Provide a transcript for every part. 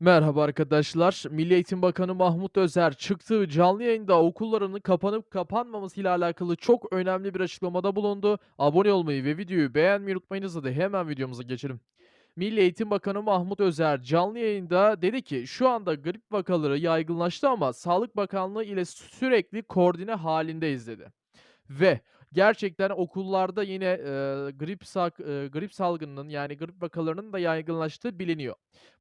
Merhaba arkadaşlar. Milli Eğitim Bakanı Mahmut Özer çıktığı canlı yayında okulların kapanıp kapanmamasıyla alakalı çok önemli bir açıklamada bulundu. Abone olmayı ve videoyu beğenmeyi unutmayınız. Hadi hemen videomuza geçelim. Milli Eğitim Bakanı Mahmut Özer canlı yayında dedi ki şu anda grip vakaları yaygınlaştı ama Sağlık Bakanlığı ile sürekli koordine halindeyiz dedi. Ve gerçekten okullarda yine, eee, grip sak eee, grip salgınının, yani, grip vakalarının da yaygınlaştığı biliniyor.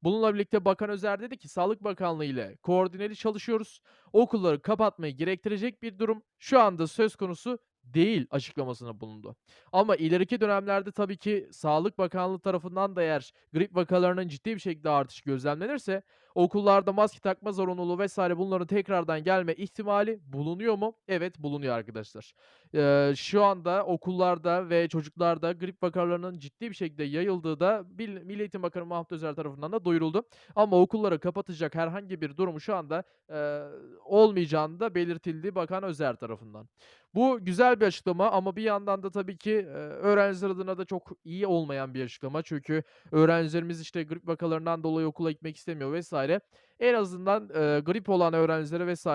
Bununla birlikte Bakan Özer dedi ki, "Sağlık Bakanlığı ile koordineli çalışıyoruz. Okulları kapatmayı gerektirecek bir durum şu anda söz konusu değil." açıklamasında bulundu. Ama ileriki dönemlerde tabii ki Sağlık Bakanlığı tarafından da eğer grip vakalarının ciddi bir şekilde artışı gözlemlenirse okullarda maske takma zorunluluğu vs. bunların tekrardan gelme ihtimali bulunuyor mu? Evet, bulunuyor arkadaşlar. Eee, şu anda okullarda ve çocuklarda grip vakalarının ciddi bir şekilde yayıldığı da Milli Eğitim Bakanı Mahmut Özer tarafından da duyuruldu. Ama okulları kapatacak herhangi bir durumu şu anda, eee, olmayacağını da belirtildi Bakan Özer tarafından. Bu güzel bir açıklama ama bir yandan da tabii ki, öğrenciler adına da çok iyi olmayan bir açıklama. Çünkü öğrencilerimiz, işte, grip vakalarından dolayı okula gitmek istemiyor vs. En azından, eee, grip olan öğrencilere vs.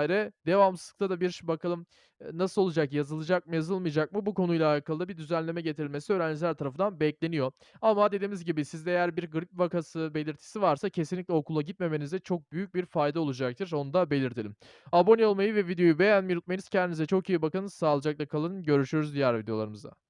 devamsızlıkta da bir bakalım, eee, nasıl olacak, yazılacak mı, yazılmayacak mı bu konuyla alakalı bir düzenleme getirilmesi öğrenciler tarafından bekleniyor. Ama dediğimiz gibi sizde eğer bir grip vakası belirtisi varsa kesinlikle okula gitmemenize çok büyük bir fayda olacaktır. Onu da belirtelim. Abone olmayı ve videoyu beğenmeyi unutmayınız. Kendinize çok iyi bakın. Sağlıcakla kalın. Görüşürüz diğer videolarımızda.